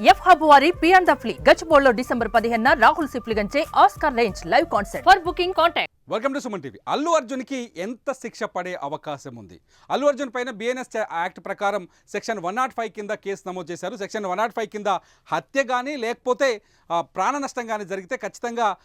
F hub వారి పియాన్ ద ఫ్లీ గచ్చిబోల్లో డిసెంబర్ పదిహేన Rahul సిప్లిగంచే Oscar range live concert. For booking contact. Welcome to Suman TV Allu అర్జున్కి ఎంత శిక్ష పడే అవకాశం ఉంది? అల్లు అర్జున్ పైన బిఎన్ఎస్ యాక్ట్ ప్రకారం సెక్షన్ వన్ నాట్ ఫైవ్ కింద కేసు నమోదు చేశారు. సెక్షన్ వన్ నాట్ ఫైవ్ కింద హత్య కానీ లేకపోతే ప్రాణ నష్టం కానీ జరిగితే ఖచ్చితంగా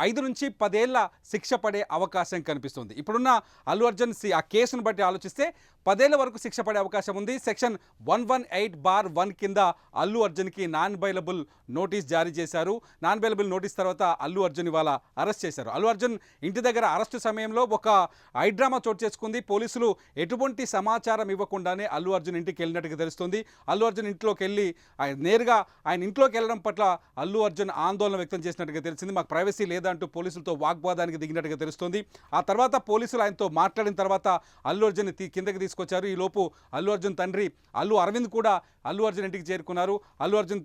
ఐదు నుంచి పదేళ్ళ శిక్ష పడే అవకాశం కనిపిస్తుంది. ఇప్పుడున్న అల్లు అర్జున్ సి- ఆ కేసును బట్టి ఆలోచిస్తే పదేళ్ళ వరకు శిక్ష పడే అవకాశం ఉంది. Section one one eight bar one కింద అల్లు అర్జున్కి నాన్ బైలబుల్ నోటీస్ జారీ చేశారు. నాన్ బైలబుల్ నోటీస్ తర్వాత అల్లు అర్జున్ ఇవాళ అరెస్ట్ చేశారు. అల్లు అర్జున్ ఇంటి దగ్గర అరెస్టు సమయంలో ఒక ఐడ్రామా చోటు చేసుకుంది. పోలీసులు ఎటువంటి సమాచారం ఇవ్వకుండానే అల్లు అర్జున్ ఇంటికి వెళ్ళినట్టుగా తెలుస్తుంది. అల్లు అర్జున్ ఇంట్లోకి వెళ్ళి ఆయన నేరుగా ఆయన ఇంట్లోకి వెళ్ళడం పట్ల అల్లు అర్జున్ ఆందోళన వ్యక్తం చేసినట్టుగా తెలిసింది. మాకు ప్రైవసీ లేదంటూ పోలీసులతో వాగ్వాదానికి దిగినట్టుగా తెలుస్తుంది. ఆ తర్వాత పోలీసులు ఆయనతో మాట్లాడిన తర్వాత అల్లు అర్జున్ కిందకి తీసుకొచ్చారు. ఈ లోపు అల్లు అర్జున్ తండ్రి అల్లు అరవింద్ కూడా అల్లు అర్జున్ ఇంటికి చేరుకున్నారు. అల్లు అర్జున్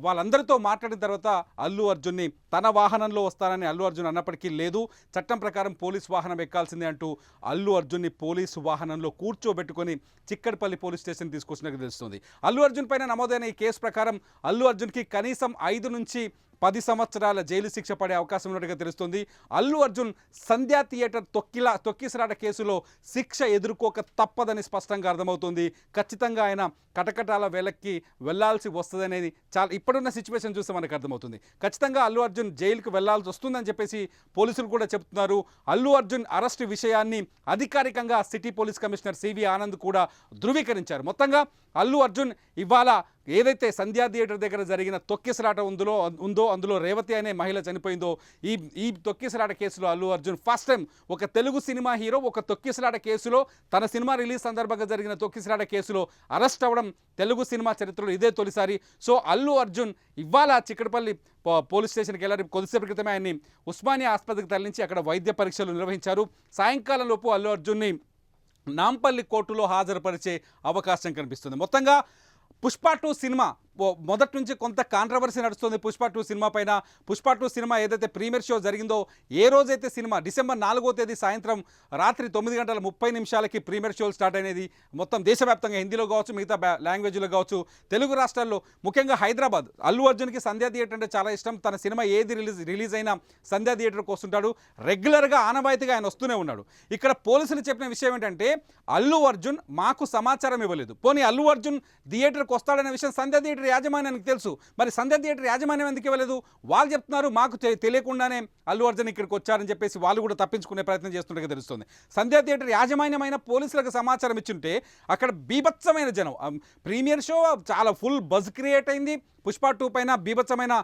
వాళ్ళందరితో మాట్లాడిన తర్వాత అల్లు అర్జున్ని తన వాహనంలో వస్తానని అల్లు అర్జున్ అన్నప్పటికీ లేదు. చట్టం ప్రకారం పోలీస్ వాహనం ఎక్కాల్సిందే అంటూ అల్లు అర్జున్ని పోలీసు వాహనంలో కూర్చోబెట్టుకొని చిక్కడపల్లి పోలీస్ స్టేషన్ తీసుకొచ్చినట్టు తెలుస్తుంది. అల్లు అర్జున్ పైన నమోదైన ఈ కేసు ప్రకారం అల్లు అర్జున్కి కనీసం ఐదు నుంచి పది సంవత్సరాల జైలు శిక్ష పడే అవకాశం ఉన్నట్టుగా తెలుస్తుంది. అల్లు అర్జున్ సంధ్యా థియేటర్ తొక్కిలా తొక్కిసరాట కేసులో శిక్ష ఎదుర్కోక తప్పదని స్పష్టంగా అర్థమవుతుంది. ఖచ్చితంగా ఆయన కటకటాల వేలక్కి వెళ్ళాల్సి వస్తుందనేది చాలా ఇప్పుడున్న సిచ్యువేషన్ చూస్తే మనకు అర్థమవుతుంది. ఖచ్చితంగా అల్లు అర్జున్ జైలుకు వెళ్ళాల్సి వస్తుందని చెప్పేసి పోలీసులు కూడా చెప్తున్నారు. అల్లు అర్జున్ అరెస్ట్ విషయాన్ని అధికారికంగా city police commissioner CV Anand కూడా ధృవీకరించారు. మొత్తంగా అల్లు అర్జున్ ఇవాళ ఏదైతే సంధ్యా థియేటర్ దగ్గర జరిగిన తొక్కిసలాట ఉందో ఉందో అందులో రేవతి అనే మహిళ చనిపోయిందో ఈ ఈ తొక్కిసలాట కేసులో అల్లు అర్జున్ ఫస్ట్ టైం ఒక తెలుగు సినిమా హీరో ఒక తొక్కిసలాట కేసులో తన సినిమా రిలీజ్ సందర్భంగా జరిగిన తొక్కిసలాట కేసులో అరెస్ట్ అవ్వడం తెలుగు సినిమా చరిత్రలో ఇదే తొలిసారి. సో అల్లు అర్జున్ ఇవాళ చిక్కడపల్లి పో- పోలీస్ స్టేషన్కి వెళ్ళారు. కొద్దిసేపు క్రితమే ఆయన్ని ఉస్మానియా ఆసుపత్రికి తరలించి అక్కడ వైద్య పరీక్షలు నిర్వహించారు. సాయంకాలం లోపు అల్లు అర్జున్ని నాంపల్లి కోర్టులో హాజరుపరిచే అవకాశం కనిపిస్తుంది. మొత్తంగా పుష్ప టూ సినిమా మొదటి నుంచి కొంత కాంట్రవర్సీ నడుస్తుంది పుష్ప టూ సినిమా పైన. పుష్ప టూ సినిమా ఏదైతే ప్రీమియర్ షో జరిగిందో ఏ రోజైతే సినిమా డిసెంబర్ నాలుగో తేదీ సాయంత్రం రాత్రి తొమ్మిది గంటల ముప్పై నిమిషాలకి ప్రీమియర్ షోలు స్టార్ట్ అనేది మొత్తం దేశవ్యాప్తంగా హిందీలో కావచ్చు మిగతా లాంగ్వేజ్లో కావచ్చు తెలుగు రాష్ట్రాల్లో ముఖ్యంగా హైదరాబాద్. అల్లు అర్జున్కి సంధ్యా థియేటర్ అంటే చాలా ఇష్టం. తన సినిమా ఏది రిలీజ్ రిలీజ్ అయినా సంధ్యా థియేటర్కి వస్తుంటాడు. రెగ్యులర్గా ఆనవాయితీగా ఆయన వస్తూనే ఉన్నాడు. ఇక్కడ పోలీసులు చెప్పిన విషయం ఏంటంటే అల్లు అర్జున్ మాకు సమాచారం ఇవ్వలేదు. పోనీ అల్లు అర్జున్ థియేటర్కి వస్తాడనే విషయం సంధ్యా థియేటర్ యాజమాన్యానికి తెలుసు. మరి సంధ్యా థియేటర్ యాజమాన్యం ఎందుకు ఇవ్వలేదు? వాళ్ళు చెప్తున్నారు మాకు తెలియకుండానే అల్లు అర్జున్ ఇక్కడికి వచ్చారని చెప్పేసి వాళ్ళు కూడా తప్పించుకునే ప్రయత్నం చేస్తుండగా తెలుస్తుంది. సంధ్యా థియేటర్ యాజమాన్యమైన పోలీసులకు సమాచారం ఇచ్చుంటే అక్కడ బీభత్సమైన జనం. ప్రీమియర్ షో చాలా ఫుల్ బజ్ క్రియేట్ అయింది. పుష్ప టూ పైన బీభత్సమైన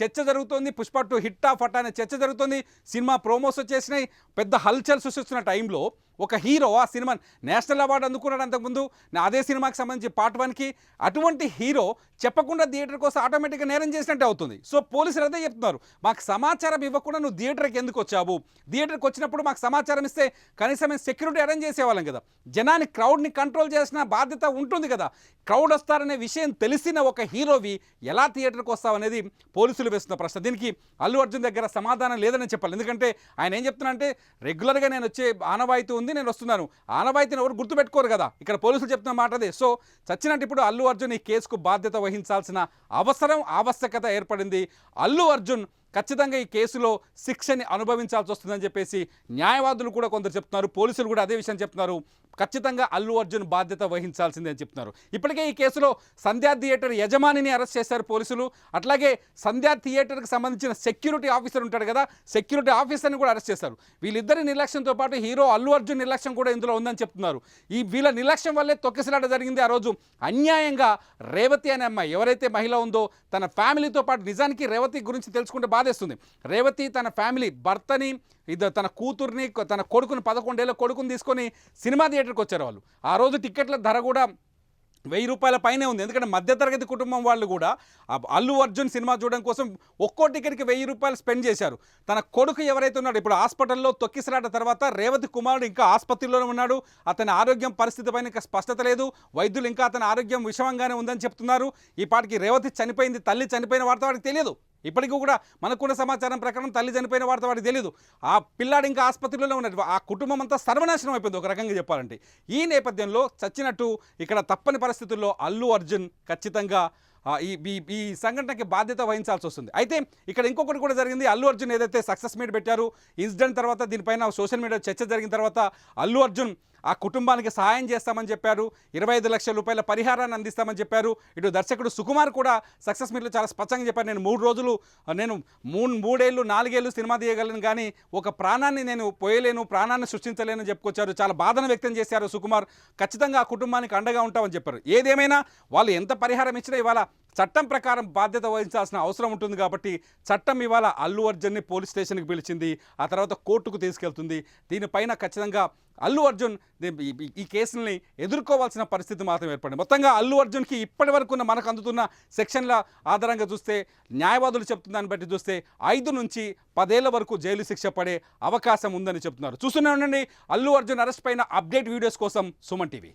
చర్చ జరుగుతోంది. పుష్ప టూ హిట్టా ఫట్టా అనే చర్చ జరుగుతుంది. సినిమా ప్రోమోస్ వచ్చేసినాయి. పెద్ద హల్చల్ సృష్టిస్తున్న టైంలో ఒక హీరో ఆ సినిమా నేషనల్ అవార్డు అందుకున్నాడు అంతకుముందు. నా అదే సినిమాకి సంబంధించి పార్ట్ వన్కి అటువంటి హీరో చెప్పకుండా థియేటర్ కోసం ఆటోమేటిక్గా నేరం చేసినట్టే అవుతుంది. సో పోలీసులు అదే చెప్తున్నారు. మాకు సమాచారం ఇవ్వకుండా నువ్వు థియేటర్కి ఎందుకు వచ్చావు? థియేటర్కి వచ్చినప్పుడు మాకు సమాచారం ఇస్తే కనీసం మేము సెక్యూరిటీ అరేంజ్ చేసేవాళ్ళం కదా. జనాన్ని క్రౌడ్ని కంట్రోల్ చేసిన బాధ్యత ఉంటుంది కదా. క్రౌడ్ వస్తారనే విషయం తెలిసిన ఒక హీరోవి ఎలా థియేటర్కి వస్తావనేది పోలీసులు వేస్తున్న ప్రశ్న. దీనికి అల్లు అర్జున్ దగ్గర సమాధానం లేదని చెప్పాలి. ఎందుకంటే ఆయన ఏం చెప్తున్నారంటే రెగ్యులర్గా నేను వచ్చే ఆనవాయితీ ఉంది నేను వస్తున్నాను. ఆనవాయితీని ఎవరు గుర్తుపెట్టుకోరు కదా. ఇక్కడ పోలీసులు చెప్తున్న మాట అదే. సో చచ్చినట్టు ఇప్పుడు అల్లు అర్జున్ ఈ కేసుకు బాధ్యత వహించాల్సిన అవసరం ఆవశ్యకత ఏర్పడింది. అల్లు అర్జున్ ఖచ్చితంగా ఈ కేసులో శిక్షని అనుభవించాల్సి వస్తుందని చెప్పేసి న్యాయవాదులు కూడా కొందరు చెప్తున్నారు పోలీసులు కూడా అదే విషయం చెప్తున్నారు. ఖచ్చితంగా అల్లు అర్జున్ బాధ్యత వహించాల్సిందే అని చెప్తున్నారు. ఇప్పటికే ఈ కేసులో సంధ్యా థియేటర్ యజమానిని అరెస్ట్ చేశారు పోలీసులు. అట్లాగే సంధ్యా థియేటర్కి సంబంధించిన సెక్యూరిటీ ఆఫీసర్ ఉంటాడు కదా సెక్యూరిటీ ఆఫీసర్ని కూడా అరెస్ట్ చేశారు. వీళ్ళిద్దరి నిర్లక్ష్యంతో పాటు హీరో అల్లు అర్జున్ నిర్లక్ష్యం కూడా ఇందులో ఉందని చెప్తున్నారు. ఈ వీళ్ళ నిర్లక్ష్యం వల్లే తొక్కిసలాట జరిగింది ఆ రోజు. అన్యాయంగా రేవతి అనే అమ్మాయి ఎవరైతే మహిళ ఉందో తన ఫ్యామిలీతో పాటు నిజానికి రేవతి గురించి తెలుసుకుంటే బాధేస్తుంది. రేవతి తన ఫ్యామిలీ భర్తని ఇద్దరు తన కూతుర్ని తన కొడుకుని పదకొండేళ్ళ కొడుకుని తీసుకొని సినిమా థియేటర్కి వచ్చారు వాళ్ళు. ఆ రోజు టికెట్ల ధర కూడా వెయ్యి రూపాయల పైనే ఉంది. ఎందుకంటే మధ్యతరగతి కుటుంబం వాళ్ళు కూడా ఆ అల్లు అర్జున్ సినిమా చూడడం కోసం ఒక్కో టికెట్కి వెయ్యి రూపాయలు స్పెండ్ చేశారు. తన కొడుకు ఎవరైతే ఉన్నాడో ఇప్పుడు హాస్పిటల్లో తొక్కిసలాట తర్వాత రేవతి కుమారుడు ఇంకా ఆసుపత్రిలోనే ఉన్నాడు. అతని ఆరోగ్యం పరిస్థితి పైన ఇంకా స్పష్టత లేదు. వైద్యులు ఇంకా అతని ఆరోగ్యం విషమంగానే ఉందని చెప్తున్నారు. ఈ పాటికి రేవతి చనిపోయింది తల్లి చనిపోయిన వార్త వాడికి తెలియదు. ఇప్పటికీ కూడా మనకున్న సమాచారం ప్రకారం తల్లి చనిపోయిన వార్త వాడికి తెలియదు ఆ పిల్లాడు ఇంకా ఆసుపత్రిలోనే ఉన్నట్టు ఆ కుటుంబం అంతా సర్వనాశనం అయిపోయింది. ఒక రకంగా చెప్పాలంటే ఈ నేపథ్యంలో చచ్చినట్టు ఇక్కడ తప్పని పరిస్థితుల్లో అల్లు అర్జున్ ఖచ్చితంగా ఈ ఈ- ఈ సంఘటనకి బాధ్యత వహించాల్సి వస్తుంది. అయితే ఇక్కడ ఇంకొకటి కూడా జరిగింది. అల్లు అర్జున్ ఏదైతే సక్సెస్ మీట్ పెట్టారు ఇన్సిడెంట్ తర్వాత దీనిపైన సోషల్ మీడియా చర్చ జరిగిన తర్వాత అల్లు అర్జున్ ఆ కుటుంబానికి సహాయం చేస్తామని చెప్పారు. ఇరవై ఐదు లక్షల రూపాయల పరిహారాన్ని అందిస్తామని చెప్పారు. ఇటు దర్శకుడు సుకుమార్ కూడా సక్సెస్ మీట్లో చాలా స్పష్టంగా చెప్పారు. నేను మూడు రోజులు నేను మూడు మూడేళ్ళు నాలుగేళ్ళు సినిమా తీయగలను కానీ ఒక ప్రాణాన్ని నేను పోయలేను ప్రాణాన్ని సృష్టించలేను చెప్పుకొచ్చారు. చాలా బాధను వ్యక్తం చేశారు సుకుమార్. ఖచ్చితంగా ఆ కుటుంబానికి అండగా ఉంటామని చెప్పారు. ఏదేమైనా వాళ్ళు ఎంత పరిహారం ఇచ్చినా ఇవాళ చట్టం ప్రకారం బాధ్యత వహించాల్సిన అవసరం ఉంటుంది కాబట్టి చట్టం ఇవాళ అల్లు అర్జున్ని పోలీస్ స్టేషన్కి పిలిచింది. ఆ తర్వాత కోర్టుకు తీసుకెళ్తుంది. దీనిపైన ఖచ్చితంగా అల్లు అర్జున్ ఈ- కేసుల్ని ఎదుర్కోవాల్సిన పరిస్థితి మాత్రం ఏర్పడింది. మొత్తంగా అల్లు అర్జున్కి ఇప్పటి వరకు ఉన్న మనకు అందుతున్న సెక్షన్ల ఆధారంగా చూస్తే న్యాయవాదులు చెప్తున్న దాన్ని బట్టి చూస్తే ఐదు నుంచి పదేళ్ళ వరకు జైలు శిక్ష పడే అవకాశం ఉందని చెప్తున్నారు. చూస్తూనే ఉండండి. అల్లు అర్జున్ అరెస్ట్ పైన అప్డేట్ వీడియోస్ కోసం సుమన్ టీవీ.